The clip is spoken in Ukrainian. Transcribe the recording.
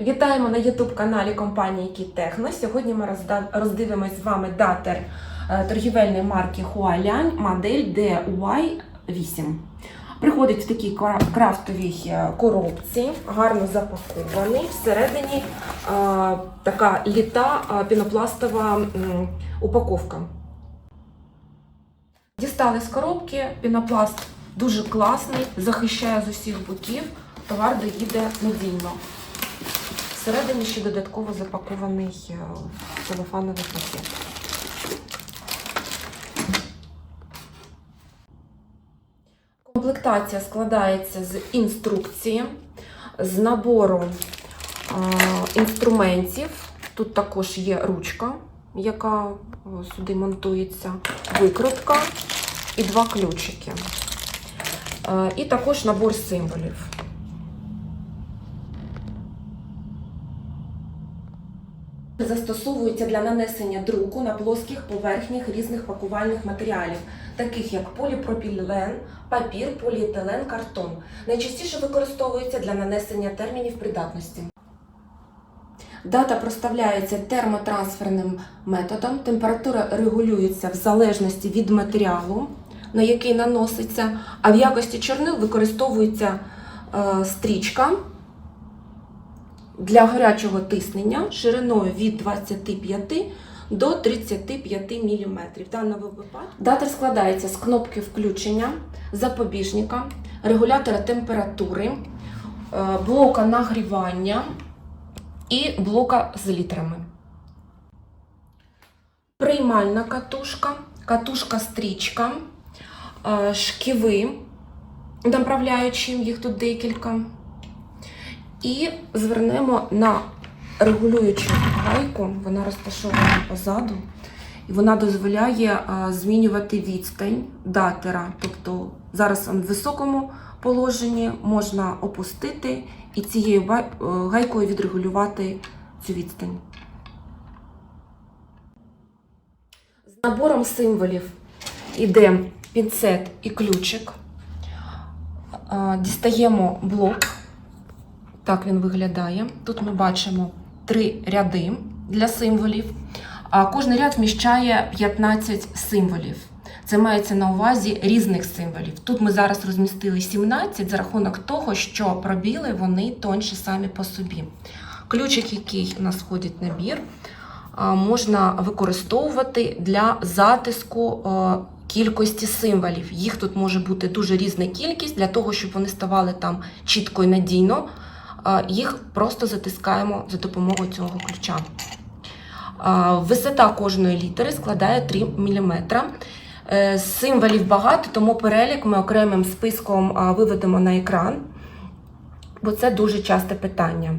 Вітаємо на youtube каналі компанії Кітехно. Сьогодні ми роздивимось з вами датер е, торгівельної марки Hualian модель DY8. Приходить в такій крафтовій е, коробці, гарно запакований. Всередині е, така літа пінопластова упаковка. Дістали з коробки, пінопласт дуже класний, захищає з усіх боків, товар доїде надійно. Всередині ще додатково запакований е, целофановий пакет. Комплектація складається з інструкції, з набору е, інструментів. Тут також є ручка, яка е, сюди монтується, викрутка і два ключики. Е, І також набор символів. Застосовується для нанесення друку на плоских поверхнях різних пакувальних матеріалів, таких як поліпропілен, папір, поліетилен, картон. Найчастіше використовується для нанесення термінів придатності. Дата проставляється термотрансферним методом. Температура регулюється в залежності від матеріалу, на який наноситься, а в якості чорнил використовується е, стрічка для гарячого тиснення шириною від 25 до 35 мм. Датер складається з кнопки включення, запобіжника, регулятора температури, е, блока нагрівання і блока з літрами. Приймальна катушка, катушка стрічка, е, шківи направляючі, їх тут декілька. І звернемо на регулюючу гайку, вона розташована позаду, і вона дозволяє змінювати відстань датера. Тобто зараз в високому положенні можна опустити і цією гайкою відрегулювати цю відстань. З набором символів йде пінцет і ключик. Дістаємо блок. Так він виглядає. Тут ми бачимо три ряди для символів. А кожний ряд вміщає 15 символів. Це мається на увазі різних символів. Тут ми зараз розмістили 17 за рахунок того, що пробіли вони тонші самі по собі. Ключик, який у нас входить набір, можна використовувати для затиску кількості символів. Їх тут може бути дуже різна кількість для того, щоб вони ставали там чітко і надійно їх просто затискаємо за допомогою цього ключа. Висота кожної літери складає 3 мм. Е, Символів багато, тому перелік ми окремим списком виведемо на екран, бо це дуже часте питання.